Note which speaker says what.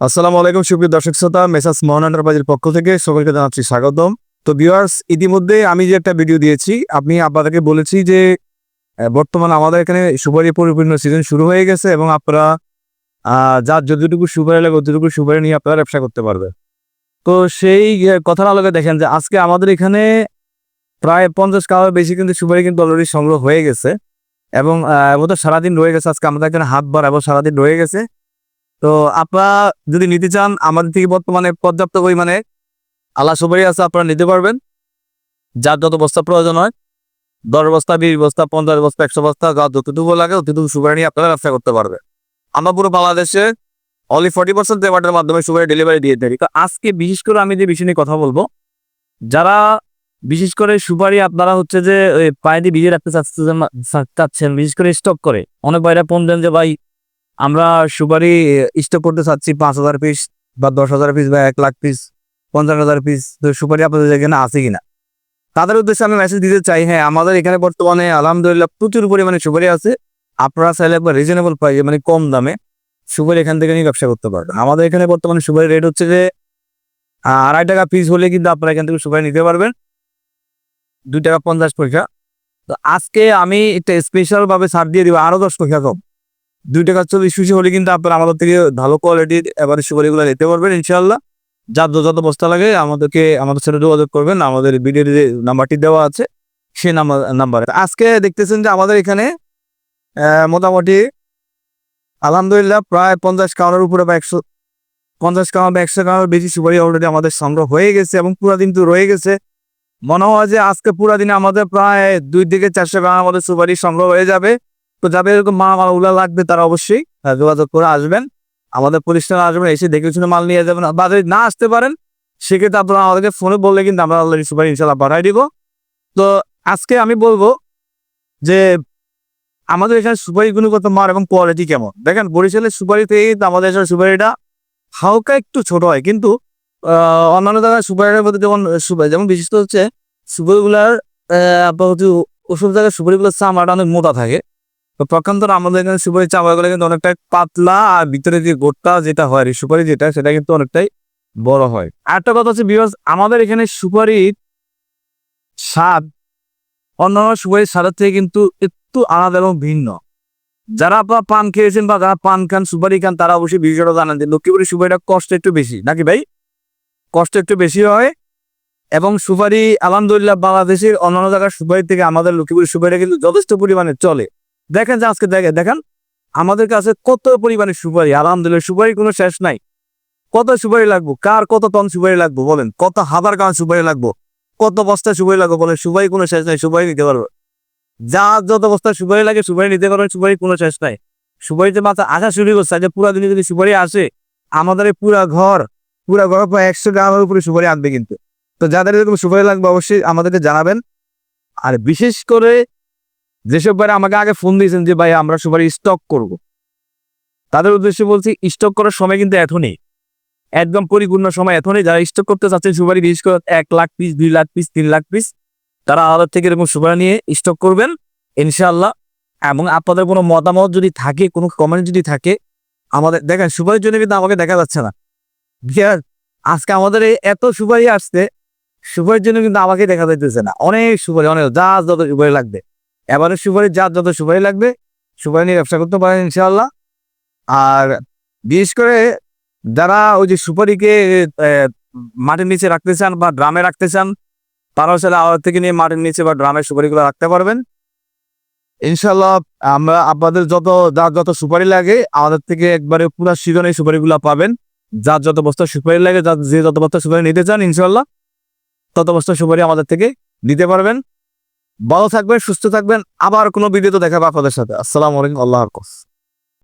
Speaker 1: আসসালামু আলাইকুম, সুপ্রিয় দর্শক শ্রোতা মেসাস মোহন এন্টারপ্রাইজের পক্ষ থেকে সকলকে জানাচ্ছি স্বাগতম। তো ভিউয়ার্স, ইতিমধ্যে আমি যে একটা ভিডিও দিয়েছি, আপনি, আপনাদেরকে বলেছি যে বর্তমানে আমাদের এখানে সুপারি পরিপূর্ণ সিজন শুরু হয়ে গেছে এবং আপনারা যার যতটুকু সুপারি লাগে, অতটুকু সুপারি নিয়ে আপনারা ব্যবসা করতে পারবেন। তো সেই কথার আলোকে দেখেন যে, আজকে আমাদের এখানে প্রায় পঞ্চাশ কাওয়ার বেশি কিন্তু সুপারি কিন্তু অলরেডি সংগ্রহ হয়ে গেছে এবং বোধহয় সারাদিন রয়ে গেছে। আজকে আমাদের এখানে হাত বার এবং সারাদিন রয়ে গেছে। তো আপনারা যদি নিতে চান, আমাদের থেকে বর্তমানে পর্যাপ্ত পরিমাণে আলা সুপারি আছে আপনারা নিতে পারবেন। যার যত বস্তা প্রয়োজন হয়, দশ বস্তা, বিশ বস্তা, পঞ্চাশ বস্তা, একশো বস্তা যার যতটুকু লাগে ততটুকু সুপারি নিয়ে আপনারা ব্যবসা করতে পারবেন। আমরা পুরো বাংলাদেশে অনলি ফর্টি পার্সেন্ট পেমেন্টের মাধ্যমে সুপারি ডেলিভারি দিয়ে থাকি। তো আজকে বিশেষ করে আমি যে বিষয় নিয়ে কথা বলব, যারা বিশেষ করে সুপারি আপনারা হচ্ছে যে পায়ে দিয়ে ভিজিয়ে রাখতে চাচ্ছেন বিশেষ করে স্টক করে, অনেক বাইরে দেন যে, ভাই আমরা সুপারি স্টক করতে চাচ্ছি পাঁচ হাজার পিস বা দশ হাজার পিস বা এক লাখ পিস পঞ্চাশ হাজার পিস তো সুপারি আপনাদের এখানে আছে কিনা? তাদের উদ্দেশ্যে আমি মেসেজ দিতে চাই। হ্যাঁ আমাদের এখানে বর্তমানে আলহামদুলিল্লাহ প্রচুর পরিমাণে সুপারি আছে। আপনারা চাইলে একবার রিজনেবল প্রাইসে মানে কম দামে সুপারি এখান থেকে নিয়ে ব্যবসা করতে পারবেন। আমাদের এখানে বর্তমানে সুপারি রেট হচ্ছে যে আড়াই টাকা পিস হলে কিন্তু আপনারা এখান থেকে সুপারি নিতে পারবেন। দুই টাকা পঞ্চাশ পয়সা। তো আজকে আমি একটা স্পেশাল ভাবে ছাড় দিয়ে দিব। আরও দশ পয়সা কম। দুই টাকা চল্লিশ পয়সা হলে কিন্তু আপনারা আমাদের থেকে ভালো কোয়ালিটির এবারে সুপারিগুলো নিতে পারবেন ইনশাল্লাহ যার যত বস্তা লাগে, আমাদেরকে, আমাদের সাথে যোগাযোগ করবেন, আমাদের ভিডিওর যে নাম্বারটি দেওয়া আছে, সেই নাম্বার নাম্বারে আজকে দেখতেছেন যে আমাদের এখানে মোটামুটি আলহামদুলিল্লাহ প্রায় পঞ্চাশ কাউনের উপরে বা একশো, পঞ্চাশ কাউন বা একশো কাউনের বেশি সুপারি অলরেডি আমাদের সংগ্রহ হয়ে গেছে এবং পুরো দিন তো রয়ে গেছে। মনে হয় যে আজকে পুরো দিনে আমাদের প্রায় দুই থেকে চারশো কাউন আমাদের সুপারি সংগ্রহ হয়ে যাবে। তো যাদের এরকম মাল মাল উলা লাগবে, তারা অবশ্যই যোগাযোগ করে আসবেন। আমাদের প্রতিষ্ঠানে আসবেন, এসে দেখে শুনে মাল নিয়ে যাবেন। বা যদি না আসতে পারেন, সেক্ষেত্রে আপনারা আমাদেরকে ফোনে বললে কিন্তু আমরা অলরেডি সুপারি ইনশাল্লাহ পাঠাই দিব। তো আজকে আমি বলব যে, আমাদের এখানে সুপারি গুণগত মান এবং কোয়ালিটি কেমন? দেখেন, বরিশালের সুপারি থেকে আমাদের এখানে সুপারিটা হালকা একটু ছোট হয়। কিন্তু অন্যান্য জায়গায় সুপারিটার মধ্যে যেমন সুপারি যেমন বিশিষ্ট হচ্ছে, সুপারিগুলার আপনার হচ্ছে ওসব জায়গায় সুপারিগুলোর চামড়াটা অনেক মোটা থাকে। তো পক্ষান্তর আমাদের এখানে সুপারি চামড়াগুলো কিন্তু অনেকটাই পাতলা আর ভিতরে যে গোটটা যেটা হয় সুপারি যেটা, সেটা কিন্তু অনেকটাই বড় হয়। আর একটা কথা হচ্ছে বিকজ আমাদের এখানে সুপারির স্বাদ অন্যান্য সুপারির স্বাদের থেকে কিন্তু একটু আলাদা এবং ভিন্ন। যারা আপনার পান খেয়েছেন বা যারা পান খান, সুপারি খান, তারা অবশ্যই বিষয়টা জানেন যে লক্ষ্মীপুরি সুপারিটা কষ্ট একটু বেশি। নাকি ভাই? কষ্ট একটু বেশি হয় এবং সুপারি, আলহামদুলিল্লাহ বাংলাদেশের অন্যান্য জায়গার সুপারি থেকে আমাদের লক্ষ্মীপুরি সুপারিটা কিন্তু যথেষ্ট পরিমাণে চলে। দেখেন যে আজকে দেখে দেখেন, আমাদের কাছে কত পরিমাণে সুপারি, আলহামদুলিল্লাহ, সুপারি কোনো শেষ নাই। কত সুপারি লাগবো? কার কত টন সুপারি লাগবো বলেন? কত হাজার কান সুপারি লাগবো? কত বস্তা সুপারি লাগবো বলেন? সুপারি কোনো শেষ নাই, সুপারি নিতে পারব। যা যত বস্তা সুপারি লাগে, সুপারি নিতে পারবেন, সুপারি কোনো শেষ নাই। সুপারিতে মাথা আসা শুরু করছে যে পুরা দিনে যদি সুপারি আসে, আমাদের পুরা ঘর পুরা ঘর প্রায় একশো গ্রামের উপরে সুপারি আনবে কিন্তু। তো যাদের এরকম সুপারি লাগবে, অবশ্যই আমাদেরকে জানাবেন। আর বিশেষ করে যেসব ভাইরা আমাকে আগে ফোন দিয়েছেন যে ভাই আমরা সুপারি স্টক করব। তাদের উদ্দেশ্যে বলছি স্টক করার সময় কিন্তু এখনই একদম পরিপূর্ণ সময় এখনই যারা স্টক করতে চাচ্ছেন, সুপারি বিশেষ করে এক লাখ পিস দুই লাখ পিস তিন লাখ পিস তারা আমাদের থেকে এরকম সুপারি নিয়ে স্টক করবেন, ইনশাআল্লাহ। এবং আপনাদের কোনো মতামত যদি থাকে, কোনো কমেন্ট যদি থাকে, আমাদের, দেখেন, সুপারির জন্য কিন্তু আমাকে দেখা যাচ্ছে না। বিহার আজকে আমাদের এত সুপারি আসছে, সুপারির জন্য কিন্তু আমাকে দেখা যাইতেছে না। অনেক সুপারি, অনেক, যা, যত সুপারি লাগবে। এবারে সুপারি, যার যত সুপারি লাগবে, সুপারি নিয়ে ব্যবসা করতে পারেন ইনশাআল্লাহ। আর বিশেষ করে যারা ওই যে সুপারিকে মাটির নিচে রাখতে চান বা ড্রামে রাখতে চান, তারাও সেটা আওয়ার থেকে নিয়ে মাটির নিচে বা ড্রামের সুপারিগুলো রাখতে পারবেন। ইনশাল্লাহ আমরা আপনাদের যত, যার যত সুপারি লাগে, আমাদের থেকে একবারে পুরো সিজনে সুপারিগুলো পাবেন। যার যত বস্তা সুপারি লাগে, যার যে যত বস্তা সুপারি নিতে চান ইনশাল্লাহ তত বস্তা সুপারি আমাদের থেকে নিতে পারবেন। ভালো থাকবেন, সুস্থ থাকবেন। আবার কোনো ভিডিও তো দেখাবো আপনাদের সাথে। আসসালামু আলাইকুম, আল্লাহ হাফেজ।